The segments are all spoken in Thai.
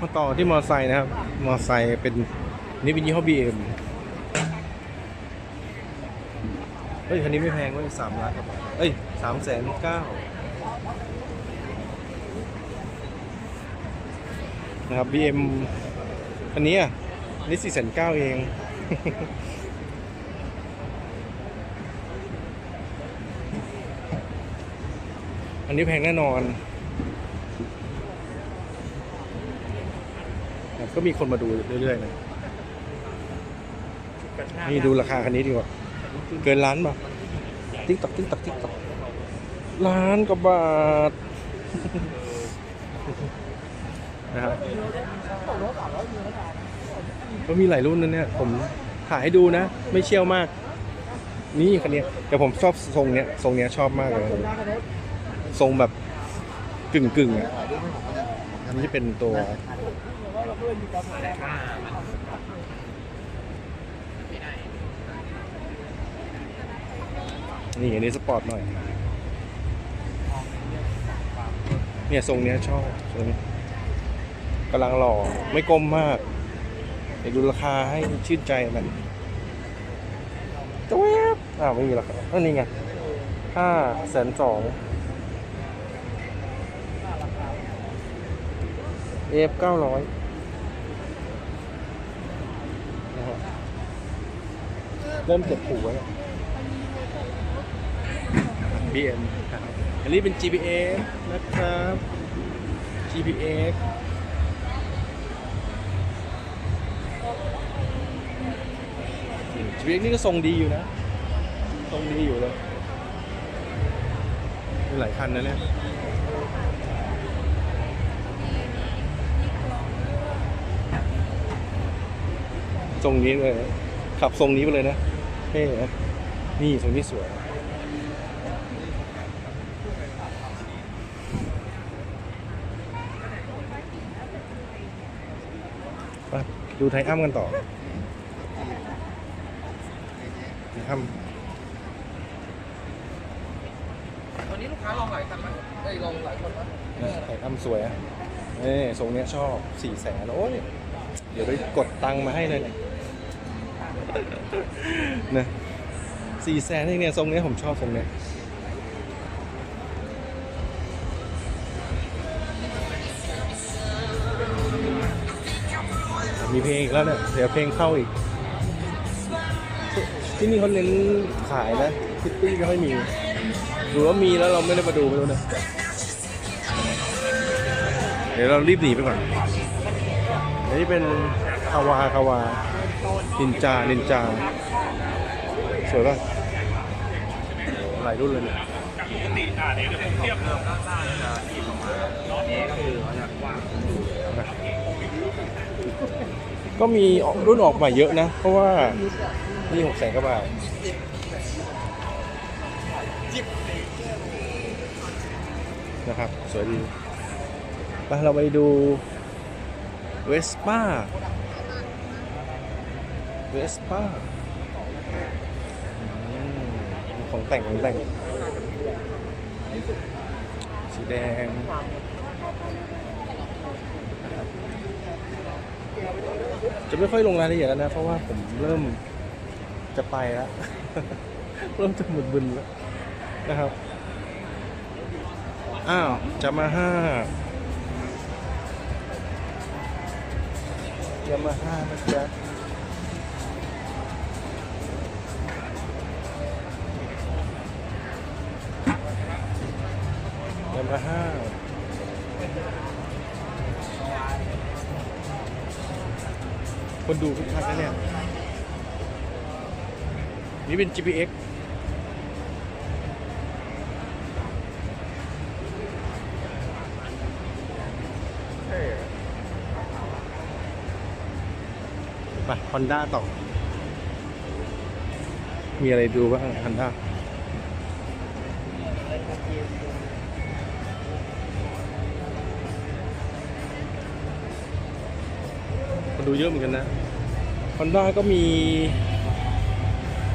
มาต่อที่มอไซค์นะครับ มอไซค์เป็นนี่เป็นยี่ห้อ BM เฮ้ยคันนี้ไม่แพงเว้ยสามล้านกว่าบาทเอ้ยสามแสนเก้านะครับ BM คันนี้อะนี่สี่แสนเก้าเองอันนี้แพงแน่นอนครับ ก็มีคนมาดูเรื่อยๆนะนี่ดูราคาคันนี้ดีกว่า เกินล้านป่ะติ๊กตอกติ๊กตอกติ๊กตอกล้านกว่าบาทนะครับก็มีหลายรุ่นนะเนี่ย ผมถ่ายให้ดูนะ ไม่เชี่ยวมาก นี่คันนี้แต่ผมชอบทรงเนี้ยทรงเนี้ยชอบมากเลย ทรงแบบกึ่งกึ่งๆอะอันนี้เป็นตัว นี่อันนี้สปอร์ตหน่อย เนี่ยทรงเนี้ยชอบทรงนี้กำลังหล่อ ไม่กลมมากเดี๋ยวดูราคาให้ชื่นใจหน่อยจะแวบอ้าวไม่มีราคาอันนี้ไงห้าแสนสองเอฟเก้าร้อย เริ่มเจ็บหูแล้วเนี่ย BM ครับอันนี้เป็น GPX นะครับ GPX อืม GPX นี่ก็ทรงดีอยู่นะ ทรงดีอยู่เลยมีหลายคันนะเนี่ย ทรงนี้เลย ขับทรงนี้ไปเลยนะเท่นะนี่ทรงนี้สวยไปดูไทอัมกันต่อไทอัมวันนี้ลูกค้าลองหลายคันไหมเอ้ยลองหลายคนไหมไทอัมสวยอะนี่ทรงเนี้ยชอบสี่แสนโอ้ยเดี๋ยวไปกดตังค์มาให้เลยเนี่ย นะสี่แสนเองเนี่ยทรงเนี้ยผมชอบทรงเนี้ยมีเพลงอีกแล้วเนี่ย เดี๋ยวเพลงเข้าอีก ที่นี่เขาเน้นขายนะคิตตี้ไม่ค่อยมีหรือว่ามีแล้วเราไม่ได้มาดูไม่รู้นะเดี๋ยวเรารีบหนีไปก่อนอันนี้เป็นคาวาคาวา นินจา นินจา สวยป่ะหลายรุ่นเลยเนี่ยก็มีรุ่นออกใหม่เยอะนะ เพราะว่านี่หกแสนกว่าบาทนะครับ สวยดีไปเราไปดูเวสป้า เวสป้าของแต่งของแต่ง สีแดงจะไม่ค่อยลงรายละเอียดแล้วนะ เพราะว่าผมเริ่มจะไปแล้ว เริ่มจะหมึนแล้วนะครับ อ้าวจะมาห้ายามาฮ่านะจ๊ะ คนดูทุกท่านนะเนี่ย นี่เป็น GPX ไปฮอนด้าต่อ มีอะไรดูบ้างฮอนด้าคนดูเยอะเหมือนกันนะ อนด้าก็มี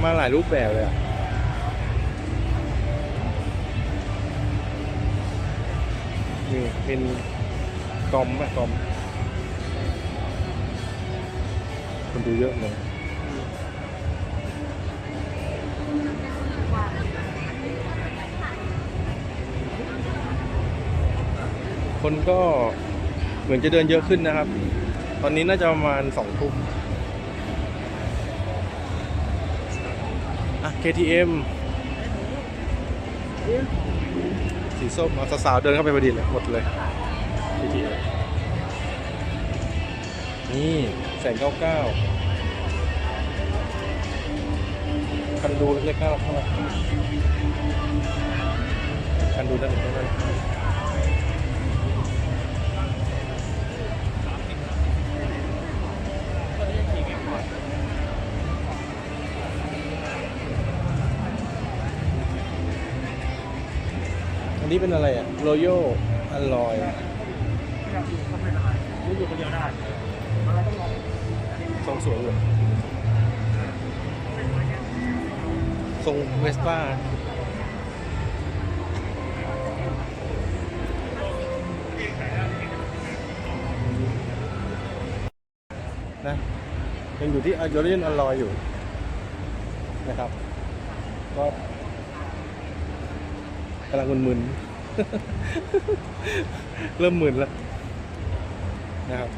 มาหลายรูปแบบเลยอะนี่เป็นกอมอะกอมคนดูเยอะเลยคนก็เหมือนจะเดินเยอะขึ้นนะครับ ตอนนี้น่าจะประมาณสองทุ่มอะ KTM สีส้มเอาสาวๆเดินเข้าไปพอดีเลย หมดเลย KTM นี่แสนเก้าเก้าคันดูเล็กๆน่ารักมากคันดูด้านหนึ่งด้านหนึ่ง นนี้เป็นอะไรอะโรโยอันลอยรู้อยู่คนเดียวได้ทรงสวยอยู่ทรงเวสป้านะยังอยู่ที่อ r ย i นอลลอยอยู่นะครับ ก็กำลังมึนๆ เริ่มมึนแล้วนะครับ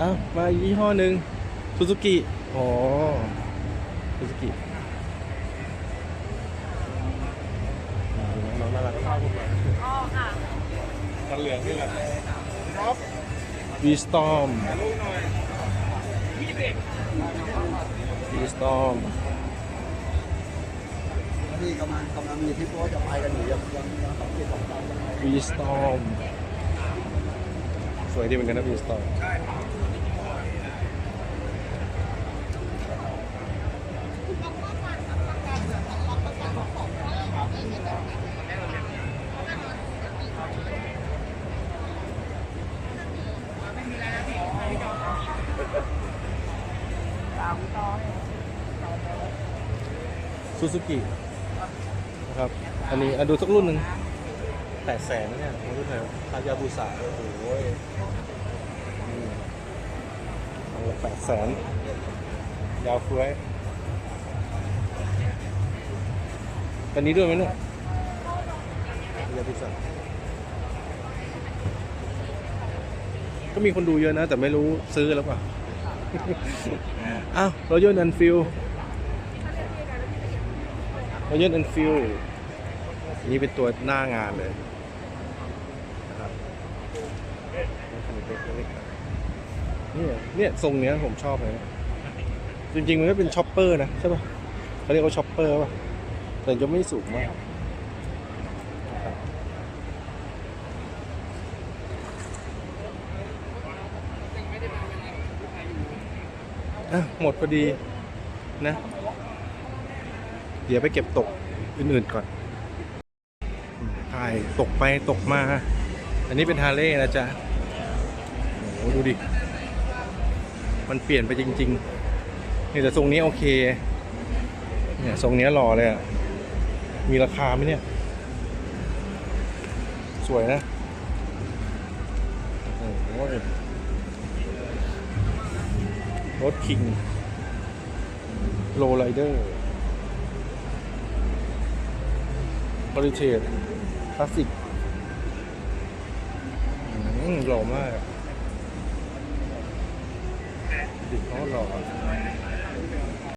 อ้าวมาอีกยี่ห้อหนึ่งซูซูกิอ๋อซูซูกิน้องน่ารักอ๋อค่ะกันเหลืองนี่แหละวีสตอมวีสตอม นี่กำลังกำลังมีทริปว่าจะไปกันอยู่ยังยังยังสองปีสองปียังไงวีสตอมสวยดีเหมือนกันนะวีสตอมซูซูกิ นะครับ อันนี้อะดูสักรุ่นหนึ่งแปดแสนนะเนี่ยรุ่นไหนทายาบุสะโอ้โหแปดแสนยาวเฟ้ยอันนี้ด้วยไหมเนี่ยทายาบุสะก็มีคนดูเยอะนะ แต่ไม่รู้ซื้อแล้วเปล่าอ้าวรถยนต์อันฟิล รถยนต์อันฟิลนี่เป็นตัวหน้างานเลยนะครับนี่เนี่ยทรงเนี้ยผมชอบเลยนะจริงๆ มันก็เป็นช็อปเปอร์นะใช่ป่ะเขาเรียกว่าช็อปเปอร์ป่ะ แต่จะไม่สูงมากหมดพอดีนะ เดี๋ยวไปเก็บตกอื่นๆก่อนถ่ายตกไปตกมา อันนี้เป็นฮาร์เลย์นะจ๊ะโอ้ดูดิ มันเปลี่ยนไปจริงๆนี่แต่ทรงนี้โอเค เนี่ยทรงนี้หล่อเลยอะมีราคาไหมเนี่ย สวยนะโอ้โหรถคิงโลไลเดอร์ บริเทดคลาสสิกอืมหล่อมากดิเขาหล่อ